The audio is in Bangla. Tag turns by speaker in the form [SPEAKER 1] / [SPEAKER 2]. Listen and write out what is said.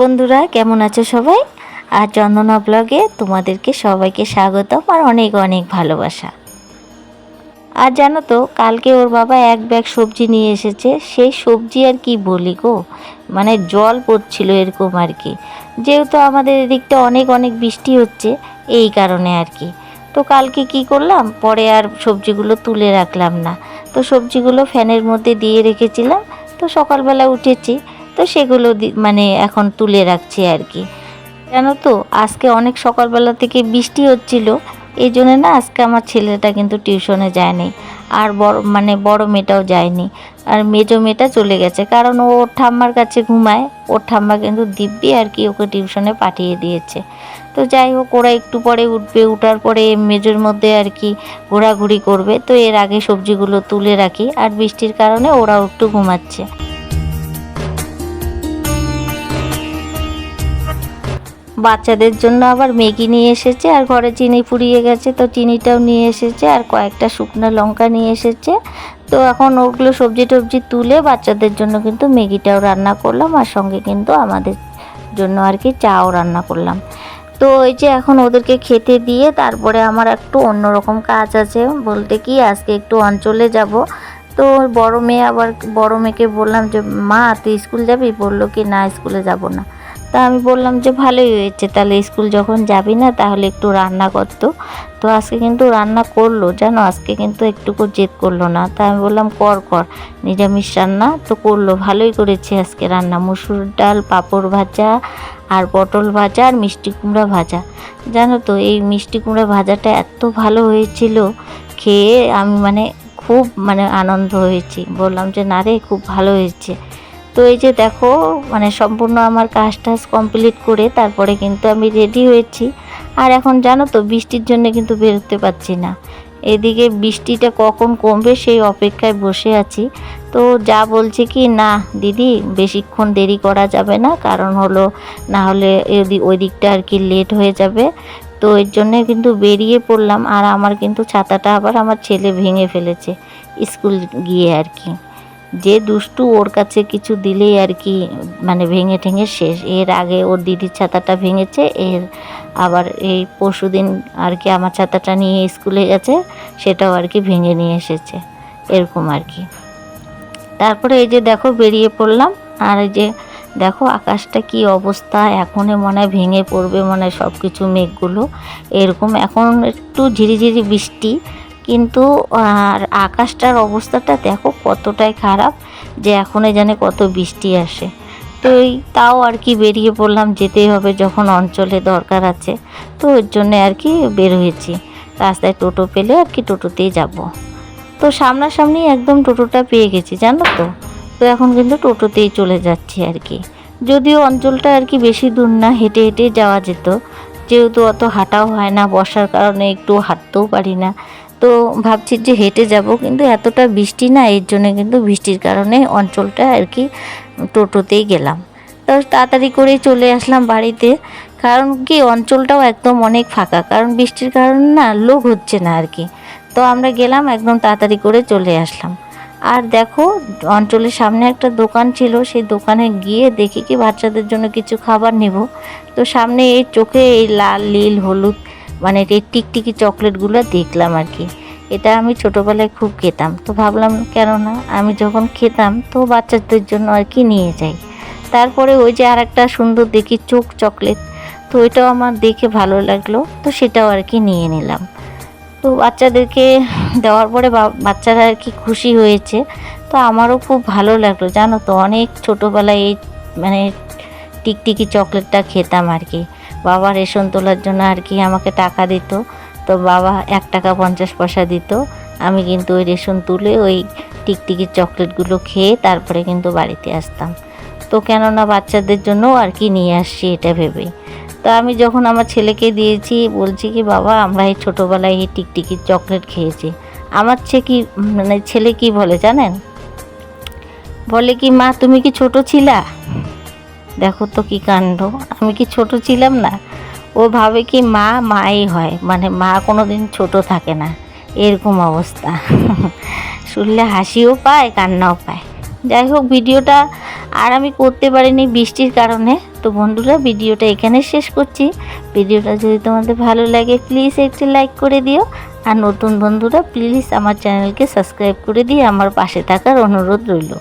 [SPEAKER 1] বন্ধুরা, কেমন আছো সবাই? আর চন্দনা ব্লগে তোমাদেরকে সবাইকে স্বাগতম আর অনেক অনেক ভালোবাসা। আর জানো তো, কালকে ওর বাবা এক ব্যাগ সবজি নিয়ে এসেছে, সেই সবজি আর কি বলি গো? মানে জল পড়ছিল এরকম আর কি। যেহেতু আমাদের এদিকটা অনেক অনেক বৃষ্টি হচ্ছে, এই কারণে আর কি। তো কালকে কি করলাম? পরে আর সবজিগুলো তুলে রাখলাম না। তো সবজিগুলো ফ্যানের মধ্যে দিয়ে রেখেছিলাম, তো সকালবেলা উঠেছি তো সেগুলো মানে এখন তুলে রাখছি আর কি। জানো তো, আজকে অনেক সকালবেলা থেকে বৃষ্টি হচ্ছিল, এই জন্য না আজকে আমার ছেলেটা কিন্তু টিউশনে যায়নি, আর বড় মানে বড় মেয়েটাও যায়নি, আর মেজো মেয়েটা চলে গেছে, কারণ ও ওর ঠাম্মার কাছে ঘুমায়, ওর ঠাম্মা কিন্তু দিব্যি আর কি ওকে টিউশনে পাঠিয়ে দিয়েছে। তো যাই হোক, ওরা একটু পরে উঠবে, উঠার পরে মেজোর মধ্যে আর কি ঘোরাঘুরি করবে, তো এর আগে সবজিগুলো তুলে রাখি, আর বৃষ্টির কারণে ওরাও একটু ঘুমাচ্ছে। বাচ্চাদের জন্য আবার ম্যাগি নিয়ে এসেছে, আর ঘরে চিনি পুড়িয়ে গেছে, তো চিনিটাও নিয়ে এসেছে, আর কয়েকটা শুকনো লঙ্কা নিয়ে এসেছে। তো এখন ওগুলো সবজি টবজি তুলে বাচ্চাদের জন্য কিন্তু ম্যাগিটাও রান্না করলাম, আর সঙ্গে কিন্তু আমাদের জন্য আর কি চাও রান্না করলাম। তো ওই যে এখন ওদেরকে খেতে দিয়ে তারপরে আমার একটু অন্যরকম কাজ আছে, বলতে কি আজকে একটু অঞ্চলে যাব। তো বড় মেয়ে আবার, বড় মেয়েকে বললাম যে, মা, তুই স্কুল যাবি? বলল কি, না, স্কুলে যাব না। তা আমি বললাম যে ভালোই হয়েছে, তাহলে স্কুল যখন যাবি না তাহলে একটু রান্না করতো তো আজকে কিন্তু রান্না করল, জানো? আজকে কিন্তু একটুকু জেদ করল না। তা আমি বললাম, কর কর। নিরামিষ রান্না তো করল, ভালোই করেছে আজকে রান্না। মুসুর ডাল, পাঁপড় ভাজা আর পটল ভাজা আর মিষ্টি কুমড়া ভাজা। জানো তো, এই মিষ্টি কুমড়া ভাজাটা এত ভালো হয়েছিল, খেয়ে আমি মানে খুব মানে আনন্দ হয়েছি। বললাম যে, না রে, খুব ভালো হয়েছে। তো এই যে দেখো মানে সম্পূর্ণ আমার কাজ টাজ কমপ্লিট করে তারপরে কিন্তু আমি রেডি হয়েছি। আর এখন জানো তো, বৃষ্টির জন্য কিন্তু বেরোতে পারছি না। এদিকে বৃষ্টিটা কখন কমবে সেই অপেক্ষায় বসে আছি। তো যা বলছে কি, না, দিদি, বেশিক্ষণ দেরি করা যাবে না, কারণ হলো না হলে ওই দিকটা আর কি লেট হয়ে যাবে। তো এর জন্য কিন্তু বেরিয়ে পড়লাম, আর আমার কিন্তু ছাতাটা আবার আমার ছেলে ভেঙে ফেলেছে, স্কুল গিয়ে আর কি। যে দুষ্টু ওর কাছে কিছু দিলেই আর কি মানে ভেঙে ঠেঙে শেষ। এর আগে ওর দিদির ছাতাটা ভেঙেছে, এর আবার এই পরশুদিন আর কি আমার ছাতাটা নিয়ে স্কুলে গেছে, সেটাও আর কি ভেঙে নিয়ে এসেছে, এরকম আর কি। তারপরে এই যে দেখো বেরিয়ে পড়লাম, আর এই যে দেখো আকাশটা কি অবস্থা, এখনই মনে হয় ভেঙে পড়বে, মনে হয় সব কিছু মেঘগুলো, এরকম। এখন একটু ঝিরিঝিরি বৃষ্টি কিন্তু আর আকাশটার অবস্থাটা দেখো কতটাই খারাপ যে এখনই জানে কত বৃষ্টি আসে। তো এই তাও আর কি বেরিয়ে পড়লাম, যেতেই হবে যখন অঞ্চলে দরকার আছে। তো ওর জন্য আর কি বের হয়েছি। রাস্তায় টোটো পেলে আর কি টোটোতেই যাব। তো সামনাসামনি একদম টোটোটা পেয়ে গেছি, জানো তো? তো এখন কিন্তু টোটোতেই চলে যাচ্ছি আর কি। যদিও অঞ্চলটা আর কি বেশি দূর না, হেঁটে হেঁটে যাওয়া যেত। যেহেতু অত হাঁটাও হয় না বর্ষার কারণে একটু হাঁটতেও পারি না। তো ভাবছি যে হেঁটে যাব, কিন্তু এতটা বৃষ্টি না, এর জন্য কিন্তু বৃষ্টির কারণে অঞ্চলটা আর কি টোটোতেই গেলাম। তো তাড়াতাড়ি করেই চলে আসলাম বাড়িতে, কারণ কি অঞ্চলটাও একদম অনেক ফাঁকা, কারণ বৃষ্টির কারণে না লোক হচ্ছে না আর কি। তো আমরা গেলাম, একদম তাড়াতাড়ি করে চলে আসলাম। আর দেখো, অঞ্চলের সামনে একটা দোকান ছিল, সেই দোকানে গিয়ে দেখি কি বাচ্চাদের জন্য কিছু খাবার নেব। তো সামনে এই চোখে এই লাল, নীল, হলুদ মানে এই টিকটিকি চকলেটগুলো দেখলাম আর কি। এটা আমি ছোটোবেলায় খুব খেতাম। তো ভাবলাম, কেননা আমি যখন খেতাম, তো বাচ্চাদের জন্য আর কি নিয়ে যাই। তারপরে ওই যে আর একটা সুন্দর দেখি চোখ চকলেট তো ওইটাও আমার দেখে ভালো লাগল। তো সেটাও আর কি নিয়ে নিলাম। তো বাচ্চাদেরকে দেওয়ার পরে বাচ্চারা আর কি খুশি হয়েছে। তো আমারও খুব ভালো লাগল, জানো তো, অনেক ছোটোবেলায় এই মানে টিকটিকি চকলেটটা খেতাম আর কি। বাবা রেশন তোলার জন্য আর কি আমাকে টাকা দিত। তো বাবা এক টাকা পঞ্চাশ পয়সা দিত। আমি কিন্তু ওই রেশন তুলে ওই টিকটিকি চকলেটগুলো খেয়ে তারপরে কিন্তু বাড়িতে আসতাম। তো কেননা বাচ্চাদের জন্য আর কি নিয়ে আসছি এটা ভেবেই তো আমি যখন আমার ছেলেকে দিয়েছি, বলছি কি, বাবা, আমরা এই ছোটোবেলায় এই টিকটিকি চকলেট খেয়েছি। আমার ছে কি মানে ছেলে কি বলে জানেন? বলে কি, মা, তুমি কি ছোট ছিলা? দেখো তো কি কাণ্ড। আমি কি ছোট ছিলাম না? ও ভাবে কি মা মাই হয় মানে মা কোনো দিন ছোট থাকে না। এরকম অবস্থা। শুনলে হাসিও পায়, কান্নাও পায়। যাই হোক, ভিডিওটা আর আমি করতে পারিনি বৃষ্টির কারণে। তো বন্ধুরা, ভিডিওটা এখানে শেষ করছি। ভিডিওটা যদি তোমাদের ভালো লাগে প্লিজ একটি লাইক করে দিও। আর নতুন বন্ধুরা প্লিজ আমার চ্যানেলকে সাবস্ক্রাইব করে দিয়ে আমার পাশে থাকার অনুরোধ রইল।